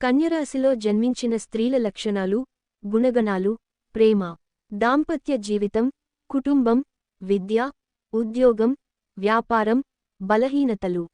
కన్యరాశిలో జన్మించిన స్త్రీల లక్షణాలు గుణగణాలు ప్రేమ దాంపత్య జీవితం కుటుంబం విద్య ఉద్యోగం వ్యాపారం బలహీనతలు.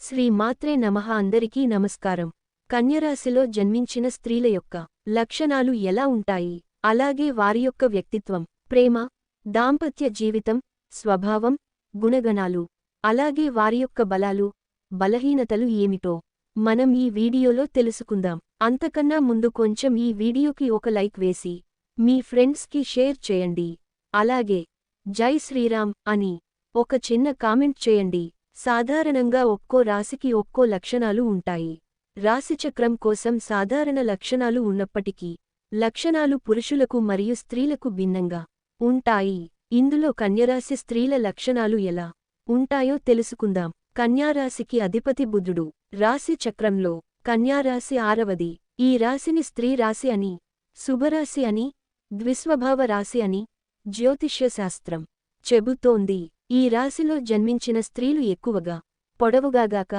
శ్రీ మాత్రే నమః అందరికీ నమస్కారం. కన్యరాశిలో జన్మించిన స్త్రీల యొక్క లక్షణాలు ఎలా ఉంటాయి? అలాగే వారి యొక్క వ్యక్తిత్వం ప్రేమ దాంపత్య జీవితం స్వభావం గుణగణాలు. అలాగే వారి యొక్క బలాలు బలహీనతలు ఏమిటో మనం ఈ వీడియోలో తెలుసుకుందాం. అంతకన్నా ముందు కొంచెం ఈ వీడియోకి ఒక లైక్ వేసి మీ ఫ్రెండ్స్కి షేర్ చేయండి. అలాగే జై శ్రీరామ్ అని ఒక చిన్న కామెంట్ చేయండి. సాధారణంగా ఒక్కో రాశికి ఒక్కో లక్షణాలు ఉంటాయి. రాశిచక్రం కోసం సాధారణ లక్షణాలు ఉన్నప్పటికీ లక్షణాలు పురుషులకు మరియు స్త్రీలకు భిన్నంగా ఉంటాయి. ఇందులో కన్యరాశి స్త్రీల లక్షణాలు ఎలా ఉంటాయో తెలుసుకుందాం. కన్యారాశికి అధిపతి బుధుడు. రాశి చక్రంలో కన్యారాశి ఆరవది. ఈ రాశిని స్త్రీ రాశి అని శుభరాశి అని ద్విస్వభావ రాశి అని జ్యోతిష్యశాస్త్రం చెబుతోంది. ఈ రాశిలో జన్మించిన స్త్రీలు ఎక్కువగా పొడవుగాగాక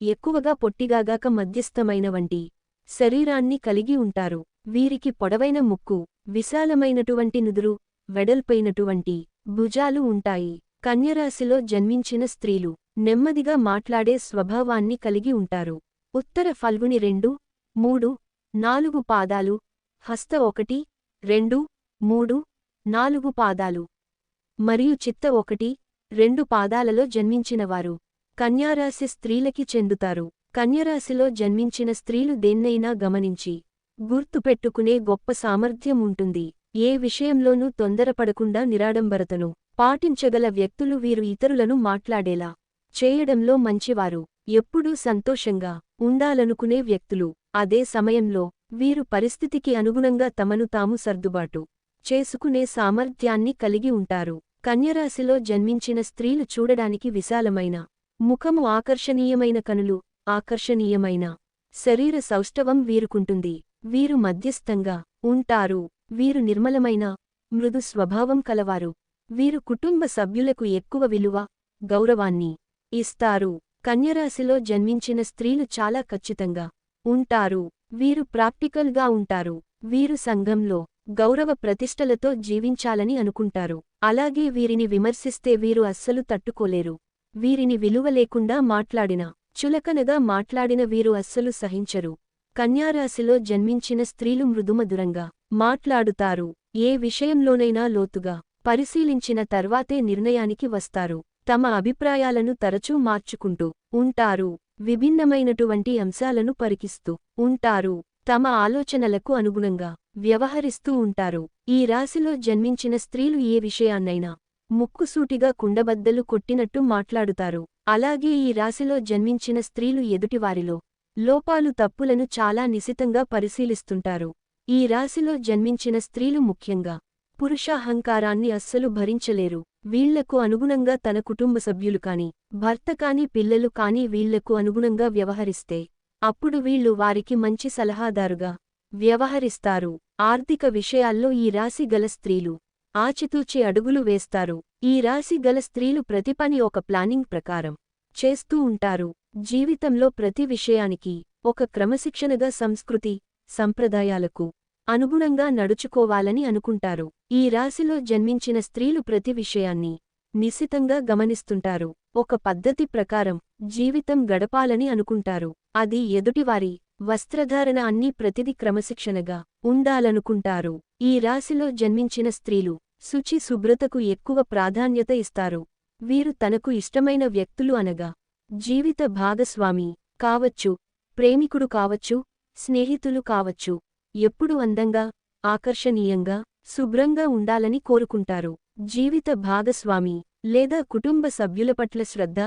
ఎక్కువగా పొట్టిగాగాక మధ్యస్థమైన వంటి శరీరాన్ని కలిగి ఉంటారు. వీరికి పొడవైన ముక్కు విశాలమైనటువంటి నుదురు వెడల్పైనటువంటి భుజాలు ఉంటాయి. కన్యరాశిలో జన్మించిన స్త్రీలు నెమ్మదిగా మాట్లాడే స్వభావాన్ని కలిగి ఉంటారు. ఉత్తర ఫల్గుని రెండు మూడు నాలుగు పాదాలు హస్త ఒకటి రెండు మూడు నాలుగు పాదాలు. మరియు చిత్త ఒకటి రెండు పాదాలలో జన్మించినవారు. కన్యారాశి స్త్రీలకి చెందుతారు. కన్యరాశిలో జన్మించిన స్త్రీలు దేన్నైనా గమనించి గుర్తుపెట్టుకునే గొప్ప సామర్థ్యం ఉంటుంది. ఏ విషయంలోనూ తొందరపడకుండా నిరాడంబరతను పాటించగల వ్యక్తులు వీరు ఇతరులను మాట్లాడేలా. చేయడంలో మంచివారు ఎప్పుడూ సంతోషంగా ఉండాలనుకునే వ్యక్తులు. అదే సమయంలో వీరు పరిస్థితికి అనుగుణంగా తమను తాము సర్దుబాటు చేసుకునే సామర్థ్యాన్ని కలిగి ఉంటారు. కన్యరాశిలో జన్మించిన స్త్రీలు చూడడానికి విశాలమైన ముఖము ఆకర్షణీయమైన కనులు ఆకర్షణీయమైన శరీర సౌష్ఠవం వీరుకుంటుంది. వీరు మధ్యస్థంగా ఉంటారు. వీరు నిర్మలమైన మృదు స్వభావం కలవారు. వీరు కుటుంబ సభ్యులకు ఎక్కువ విలువ గౌరవాన్ని ఇస్తారు. కన్యరాశిలో జన్మించిన స్త్రీలు చాలా ఖచ్చితంగా ఉంటారు. వీరు ప్రాక్టికల్గా ఉంటారు. వీరు సంఘంలో గౌరవ ప్రతిష్టలతో జీవించాలని అనుకుంటారు. అలాగే వీరిని విమర్శిస్తే వీరు అస్సలు తట్టుకోలేరు. వీరిని విలువ లేకుండా మాట్లాడిన చులకనగా మాట్లాడిన వీరు అస్సలు సహించరు. కన్యారాశిలో జన్మించిన స్త్రీలు మృదుమధురంగా మాట్లాడుతారు. ఏ విషయంలోనైనా లోతుగా పరిశీలించిన తర్వాతే నిర్ణయానికి వస్తారు. తమ అభిప్రాయాలను తరచూ మార్చుకుంటూ ఉంటారు విభిన్నమైనటువంటి అంశాలను పరికిస్తూ ఉంటారు తమ ఆలోచనలకు అనుగుణంగా వ్యవహరిస్తూ ఉంటారు. ఈ రాశిలో జన్మించిన స్త్రీలు ఏ విషయాన్నైనా ముక్కుసూటిగా కుండబద్దలు కొట్టినట్టు మాట్లాడుతారు. అలాగే ఈ రాశిలో జన్మించిన స్త్రీలు ఎదుటివారిలో లోపాలు తప్పులను చాలా నిశితంగా పరిశీలిస్తుంటారు. ఈ రాశిలో జన్మించిన స్త్రీలు ముఖ్యంగా పురుషాహంకారాన్ని అస్సలు భరించలేరు. వీళ్ళకు అనుగుణంగా తన కుటుంబ సభ్యులు కాని భర్త కాని పిల్లలు కాని వీళ్ళకు అనుగుణంగా వ్యవహరిస్తే అప్పుడు వీళ్ళు వారికి మంచి సలహాదారుగా వ్యవహరిస్తారు. ఆర్థిక విషయాల్లో ఈ రాశి గల స్త్రీలు ఆచితూచి అడుగులు వేస్తారు. ఈ రాశి గల స్త్రీలు ప్రతి పని ఒక ప్లానింగ్ ప్రకారం చేస్తూ ఉంటారు. జీవితంలో ప్రతి విషయానికి ఒక క్రమశిక్షణగా సంస్కృతి సంప్రదాయాలకు అనుగుణంగా నడుచుకోవాలని అనుకుంటారు. ఈ రాశిలో జన్మించిన స్త్రీలు ప్రతి విషయాన్ని నిశితంగా గమనిస్తుంటారు. ఒక పద్ధతి ప్రకారం జీవితం గడపాలని అనుకుంటారు. అది ఎదుటివారి వస్త్రధారణ అన్నీ ప్రతిది క్రమశిక్షణగా ఉండాలనుకుంటారు. ఈ రాశిలో జన్మించిన స్త్రీలు శుచి శుభ్రతకు ఎక్కువ ప్రాధాన్యత ఇస్తారు. వీరు తనకు ఇష్టమైన వ్యక్తులు అనగా జీవిత భాగస్వామి కావచ్చు ప్రేమికుడు కావచ్చు స్నేహితులు కావచ్చు. ఎప్పుడు అందంగా ఆకర్షణీయంగా శుభ్రంగా ఉండాలని కోరుకుంటారు. జీవిత భాగస్వామి లేదా కుటుంబ సభ్యుల పట్ల శ్రద్ధ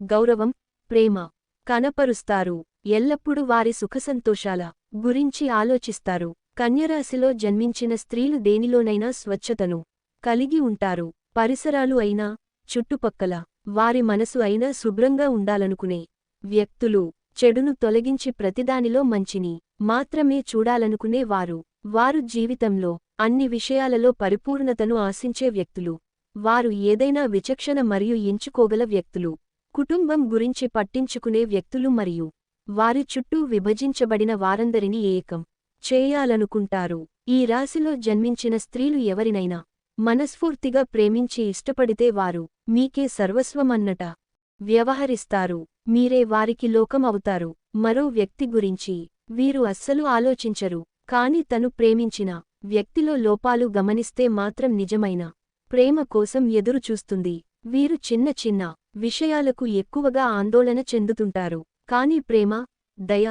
గౌరవం ప్రేమ కనపరుస్తారు. ఎల్లప్పుడూ వారి సుఖసంతోషాల గురించి ఆలోచిస్తారు. కన్యరాశిలో జన్మించిన స్త్రీలు దేనిలోనైనా స్వచ్ఛతను కలిగి ఉంటారు. పరిసరాలు అయినా చుట్టుపక్కల వారి మనసు అయినా శుభ్రంగా ఉండాలనుకునే వ్యక్తులు చెడును తొలగించి ప్రతిదానిలో మంచిని మాత్రమే చూడాలనుకునే వారు వారు జీవితంలో అన్ని విషయాలలో పరిపూర్ణతను ఆశించే వ్యక్తులు వారు ఏదైనా విచక్షణ మరియు ఎంచుకోగల వ్యక్తులు కుటుంబం గురించి పట్టించుకునే వ్యక్తులు మరియు వారి చుట్టూ విభజించబడిన వారందరినీ ఏకం చేయాలనుకుంటారు. ఈ రాశిలో జన్మించిన స్త్రీలు ఎవరినైనా మనస్ఫూర్తిగా ప్రేమించి ఇష్టపడితే వారు మీకే సర్వస్వమన్నట వ్యవహరిస్తారు. మీరే వారికి లోకం అవుతారు. మరో వ్యక్తి గురించి వీరు అస్సలు ఆలోచించరు కాని తను ప్రేమించిన వ్యక్తిలో లోపాలు గమనిస్తే మాత్రం నిజమైన ప్రేమ కోసం ఎదురుచూస్తుంది వీరు చిన్న చిన్న విషయాలకు ఎక్కువగా ఆందోళన చెందుతుంటారు కాని ప్రేమ దయ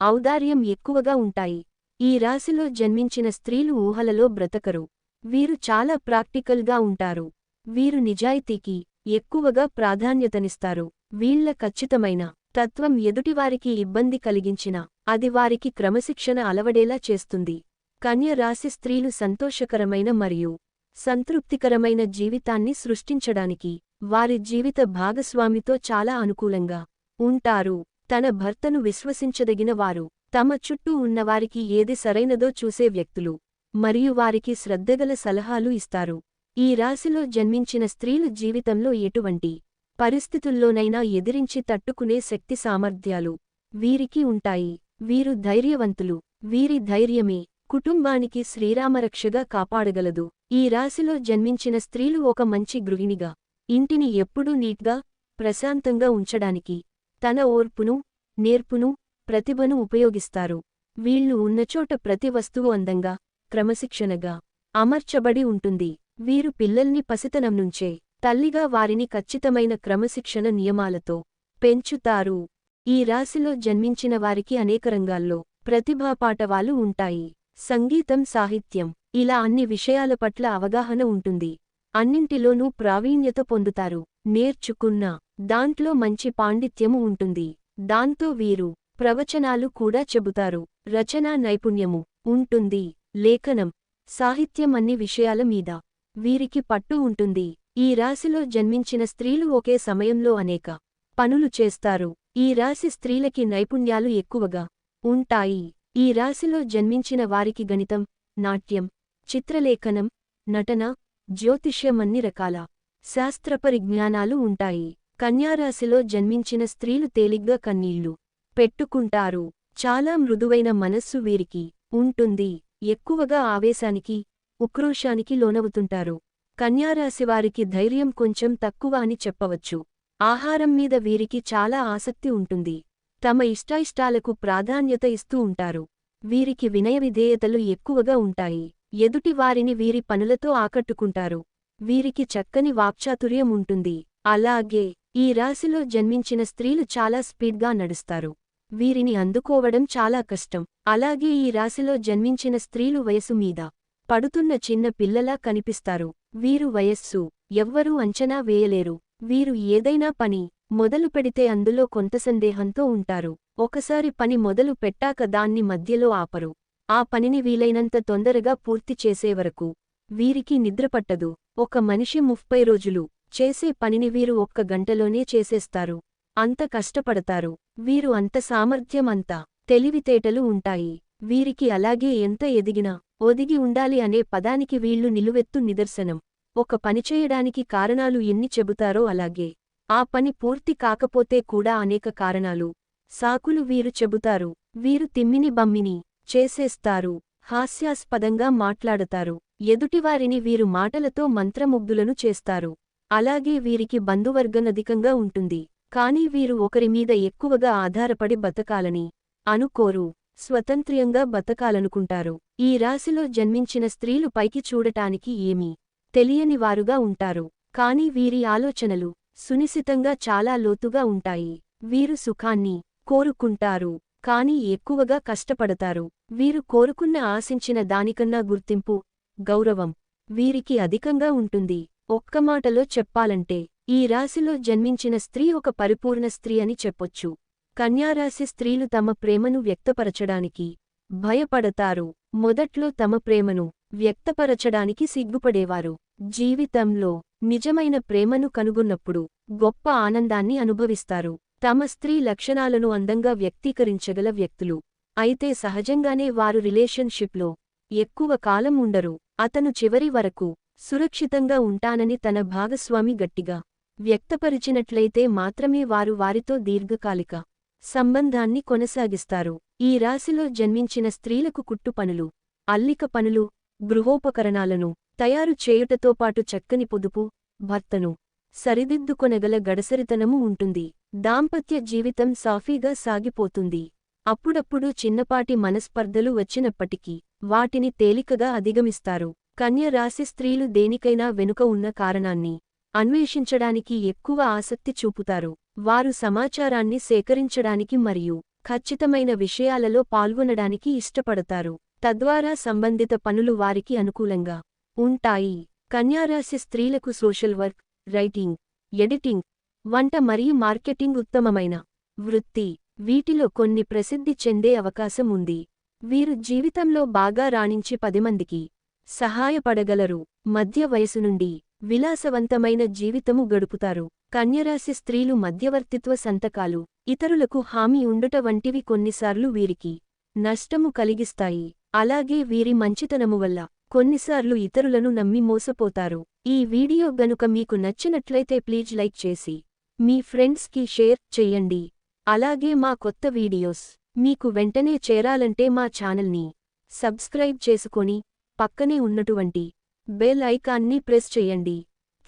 ఔదార్యం ఎక్కువగా ఉంటాయి. ఈ రాశిలో జన్మించిన స్త్రీలు ఊహలలో బ్రతకరు. వీరు చాలా ప్రాక్టికల్గా ఉంటారు. వీరు నిజాయితీకి ఎక్కువగా ప్రాధాన్యతనిస్తారు. వీళ్ళ ఖచ్చితమైన తత్వం ఎదుటివారికి ఇబ్బంది కలిగించిన అది వారికి క్రమశిక్షణ అలవడేలా చేస్తుంది. కన్య రాశి స్త్రీలు సంతోషకరమైన మరియు సంతృప్తికరమైన జీవితాన్ని సృష్టించడానికి వారి జీవిత భాగస్వామితో చాలా అనుకూలంగా ఉంటారు. తన భర్తను విశ్వసించదగిన వారు తమ చుట్టూ ఉన్నవారికి ఏది సరైనదో చూసే వ్యక్తులు మరియు వారికి శ్రద్ధగల సలహాలు ఇస్తారు. ఈ రాశిలో జన్మించిన స్త్రీలు జీవితంలో ఎటువంటి పరిస్థితుల్లోనైనా ఎదిరించి తట్టుకునే శక్తి సామర్థ్యాలు వీరికి ఉంటాయి. వీరు ధైర్యవంతులు. వీరి ధైర్యమే కుటుంబానికి శ్రీరామరక్షగా కాపాడగలదు. ఈ రాశిలో జన్మించిన స్త్రీలు ఒక మంచి గృహిణిగా ఇంటిని ఎప్పుడూ నీట్గా ప్రశాంతంగా ఉంచడానికి తన ఓర్పును నేర్పును ప్రతిభను ఉపయోగిస్తారు. వీళ్ళు ఉన్నచోట ప్రతి వస్తువు అందంగా క్రమశిక్షణగా అమర్చబడి ఉంటుంది. వీరు పిల్లల్ని పసితనం నుంచే తల్లిగా వారిని ఖచ్చితమైన క్రమశిక్షణ నియమాలతో పెంచుతారు. ఈ రాశిలో జన్మించిన వారికి అనేక రంగాల్లో ప్రతిభాపాటవాలు ఉంటాయి. సంగీతం సాహిత్యం ఇలా అన్ని విషయాల పట్ల అవగాహన ఉంటుంది. అన్నింటిలోనూ ప్రావీణ్యత పొందుతారు. నేర్చుకున్న దాంట్లో మంచి పాండిత్యము ఉంటుంది. దాంతో వీరు ప్రవచనాలు కూడా చెబుతారు. రచనా నైపుణ్యము ఉంటుంది. లేఖనం సాహిత్యం అన్ని విషయాల మీద వీరికి పట్టు ఉంటుంది. ఈ రాశిలో జన్మించిన స్త్రీలు ఒకే సమయంలో అనేక పనులు చేస్తారు. ఈ రాశి స్త్రీలకి నైపుణ్యాలు ఎక్కువగా ఉంటాయి. ఈ రాశిలో జన్మించిన వారికి గణితం నాట్యం చిత్రలేఖనం నటన జ్యోతిష్యం అన్ని రకాల శాస్త్రపరిజ్ఞానాలు ఉంటాయి. కన్యారాశిలో జన్మించిన స్త్రీలు తేలిగ్గా కన్నీళ్ళు పెట్టుకుంటారు. చాలా మృదువైన మనస్సు వీరికి ఉంటుంది. ఎక్కువగా ఆవేశానికి ఉక్రోషానికి లోనవుతుంటారు. కన్యారాశివారికి ధైర్యం కొంచెం తక్కువ అని చెప్పవచ్చు. ఆహారం మీద వీరికి చాలా ఆసక్తి ఉంటుంది. తమ ఇష్టాయిష్టాలకు ప్రాధాన్యత ఇస్తూ ఉంటారు. వీరికి వినయ విధేయతలు ఎక్కువగా ఉంటాయి. ఎదుటి వారిని వీరి పనులతో ఆకట్టుకుంటారు. వీరికి చక్కని వాక్చాతుర్యం ఉంటుంది. అలాగే ఈ రాశిలో జన్మించిన స్త్రీలు చాలా స్పీడ్గా నడుస్తారు. వీరిని అందుకోవడం చాలా కష్టం. అలాగే ఈ రాశిలో జన్మించిన స్త్రీలు వయసు మీద పడుతున్న చిన్న పిల్లలా కనిపిస్తారు. వీరు వయస్సు ఎవ్వరూ అంచనా వేయలేరు. వీరు ఏదైనా పని మొదలు పెడితే అందులో కొంత సందేహంతో ఉంటారు. ఒకసారి పని మొదలు పెట్టాక దాన్ని మధ్యలో ఆపరు. ఆ పనిని వీలైనంత తొందరగా పూర్తి చేసేవరకు వీరికి నిద్రపట్టదు ఒక మనిషి ముప్పై రోజులు చేసే పనిని వీరు ఒక్క గంటలోనే చేసేస్తారు. అంత కష్టపడతారు. వీరు అంత సామర్థ్యం అంత తెలివితేటలు ఉంటాయి. వీరికి అలాగే ఎంత ఎదిగినా ఒదిగి ఉండాలి అనే పదానికి వీళ్ళు నిలువెత్తు నిదర్శనం. ఒక పనిచేయడానికి కారణాలు ఎన్ని చెబుతారో అలాగే. ఆ పని పూర్తి కాకపోతే కూడా అనేక కారణాలు. సాకులు వీరు చెబుతారు. వీరు తిమ్మిని బమ్మిని చేసేస్తారు. హాస్యాస్పదంగా మాట్లాడతారు. ఎదుటివారిని వీరు మాటలతో మంత్రముగ్ధులను చేస్తారు. అలాగే వీరికి బంధువర్గనధికంగా ఉంటుంది. కాని వీరు ఒకరిమీద ఎక్కువగా ఆధారపడి బతకాలని అనుకోరు. స్వతంత్ర్యంగా బతకాలనుకుంటారు. ఈ రాశిలో జన్మించిన స్త్రీలు పైకి చూడటానికి ఏమీ తెలియని వారుగా ఉంటారు. కాని వీరి ఆలోచనలు సునిశితంగా చాలా లోతుగా ఉంటాయి. వీరు సుఖాన్ని కోరుకుంటారు కాని ఎక్కువగా కష్టపడతారు. వీరు కోరుకున్న ఆశించిన దానికన్నా గుర్తింపు గౌరవం వీరికి అధికంగా ఉంటుంది. ఒక్క మాటలో చెప్పాలంటే ఈ రాశిలో జన్మించిన స్త్రీ ఒక పరిపూర్ణ స్త్రీ అని చెప్పొచ్చు. కన్యారాశి స్త్రీలు తమ ప్రేమను వ్యక్తపరచడానికి భయపడతారు. మొదట్లో తమ ప్రేమను వ్యక్తపరచడానికి సిగ్గుపడేవారు. జీవితంలో నిజమైన ప్రేమను కనుగొన్నప్పుడు గొప్ప ఆనందాన్ని అనుభవిస్తారు. తమ స్త్రీ లక్షణాలను అందంగా వ్యక్తీకరించగల వ్యక్తులు. అయితే సహజంగానే వారు రిలేషన్షిప్లో ఎక్కువ కాలం ఉండరు. అతను చివరి వరకు సురక్షితంగా ఉంటానని తన భాగస్వామి గట్టిగా వ్యక్తపరిచినట్లయితే మాత్రమే వారు వారితో దీర్ఘకాలిక సంబంధాన్ని కొనసాగిస్తారు. ఈ రాశిలో జన్మించిన స్త్రీలకు కుట్టు పనులు అల్లిక పనులు గృహోపకరణాలను తయారు చేయుటతో పాటు చక్కని పొదుపు భర్తను సరిదిద్దుకొనగల గడసరితనము ఉంటుంది. దాంపత్య జీవితం సాఫీగా సాగిపోతుంది. అప్పుడప్పుడు చిన్నపాటి మనస్పర్ధలు వచ్చినప్పటికీ వాటిని తేలికగా అధిగమిస్తారు. కన్య రాశి స్త్రీలు దేనికైనా వెనుక ఉన్న కారణాన్ని అన్వేషించడానికి ఎక్కువ ఆసక్తి చూపుతారు. వారు సమాచారాన్ని సేకరించడానికి మరియు ఖచ్చితమైన విషయాలలో పాల్గొనడానికి ఇష్టపడతారు. తద్వారా సంబంధిత పనులు వారికి అనుకూలంగా ఉంటాయి. కన్యారాశి స్త్రీలకు సోషల్ వర్క్ రైటింగ్ ఎడిటింగ్ వంట మరియు మార్కెటింగ్ ఉత్తమమైన వృత్తి. వీటిలో కొన్ని ప్రసిద్ధి చెందే అవకాశం ఉంది. వీరు జీవితంలో బాగా రాణించి పదిమందికి సహాయపడగలరు. మధ్య వయసు నుండి విలాసవంతమైన జీవితము గడుపుతారు. కన్యరాశి స్త్రీలు మధ్యవర్తిత్వ సంతకాలు ఇతరులకు హామీ ఉండుట వంటివి కొన్నిసార్లు వీరికి నష్టము కలిగిస్తాయి. అలాగే వీరి మంచితనము వల్ల కొన్నిసార్లు ఇతరులను నమ్మి మోసపోతారు. ఈ వీడియో గనుక మీకు నచ్చినట్లయితే ప్లీజ్ లైక్ చేసి మీ ఫ్రెండ్స్కి షేర్ చెయ్యండి అలాగే మా కొత్త వీడియోస్ మీకు వెంటనే చేరాలంటే మా ఛానల్ని సబ్స్క్రైబ్ చేసుకొని పక్కనే ఉన్నటువంటి బెల్ ఐకాన్ని ప్రెస్ చెయ్యండి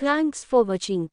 థ్యాంక్స్ ఫర్ వాచింగ్.